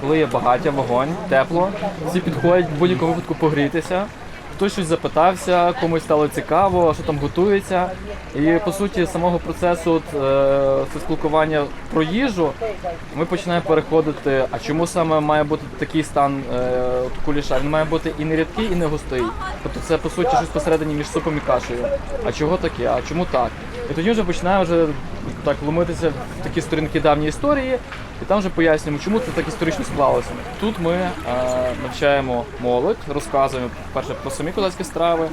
коли є багаття, вогонь, тепло, всі підходять в будь-якому випадку погрітися. Хтось щось запитався, комусь стало цікаво, що там готується. І по суті, самого процесу от, е, спілкування про їжу ми починаємо переходити. А чому саме має бути такий стан е, куліша? Він має бути і не рідкий, і не густий. Тобто це по суті щось посередині між супом і кашею. А чого таке? А чому так? І тоді вже починає вже так вломитися в такі сторінки давньої історії, і там вже пояснюємо, чому це так історично склалося. Тут ми е, навчаємо молодь, розказуємо перше про самі козацькі страви,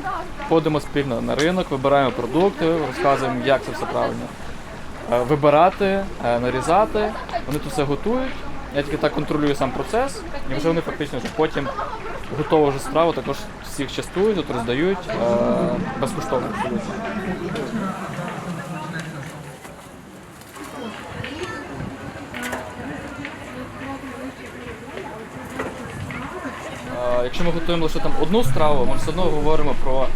ходимо спільно на ринок, вибираємо продукти, розказуємо, як це все правильно. Е, Вибирати, е, нарізати, вони тут все готують. Я тільки так контролюю сам процес, і вже вони фактично вже потім готову вже страву також всіх частують, тут роздають е, безкоштовно. Е, Якщо ми готуємо лише там одну страву, ми все одно говоримо про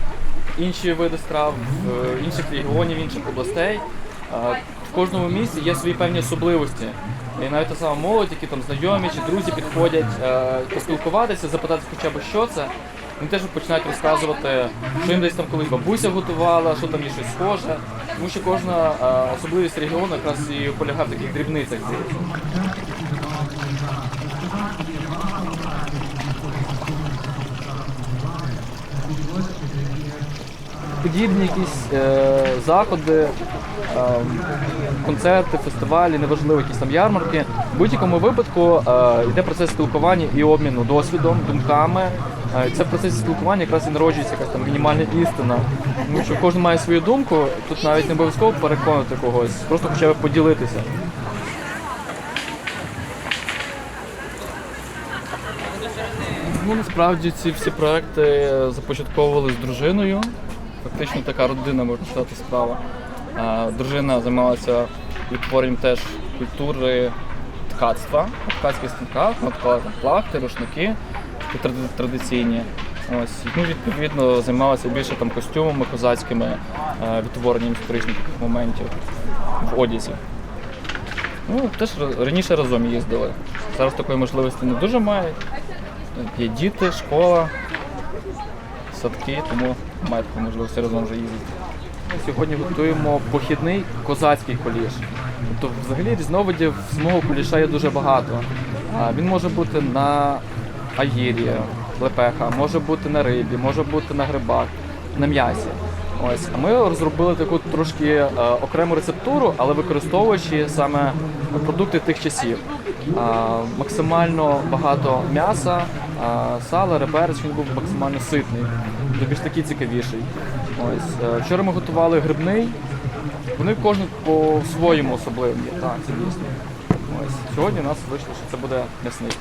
інші види страв, е, інших регіонів, інших областей. В кожному місці є свої певні особливості. І навіть та сама молодь, які там знайомі чи друзі підходять поспілкуватися, запитати хоча б що це. Вони теж починають розказувати, що їм десь там колись бабуся готувала, що там є щось схоже. Тому що кожна особливість регіону якраз і полягає в таких дрібницях. Подібні якісь е, заходи, е, концерти, фестивалі, неважливо, якісь там ярмарки. В будь-якому випадку е, йде процес спілкування і обміну досвідом, думками. Е, це в процесі спілкування якраз і народжується якась там мінімальна істина. Тому що кожен має свою думку, тут навіть не обов'язково переконати когось, просто хоча б поділитися. Ну, насправді ці всі проекти започатковували з дружиною. Фактично така родина, можна сказати, справа. Дружина займалася відтворенням теж культури ткацтва, ткацьких станках, вона плахти, рушники традиційні. Ось. Ну, відповідно, займалася більше там костюмами козацькими, е, відтворенням історичних таких моментів в одязі. Ну, теж раніше разом їздили. Зараз такої можливості не дуже мають. Є діти, школа, садки, тому має таку можливості разом вже їздити. Сьогодні готуємо похідний козацький куліш. Тобто, взагалі різновидів самого куліша є дуже багато. Він може бути на агірі, лепеха, може бути на рибі, може бути на грибах, на м'ясі. Ось, а ми розробили таку трошки е, окрему рецептуру, але використовуючи саме продукти тих часів. А, максимально багато м'яса, а сала, реперець, він був максимально ситний, більш такий цікавіший. Ось. Е, вчора ми готували грибний, вони кожен по-своєму особливим. Так, це. Ось. Сьогодні у нас вийшло, що це буде м'ясний.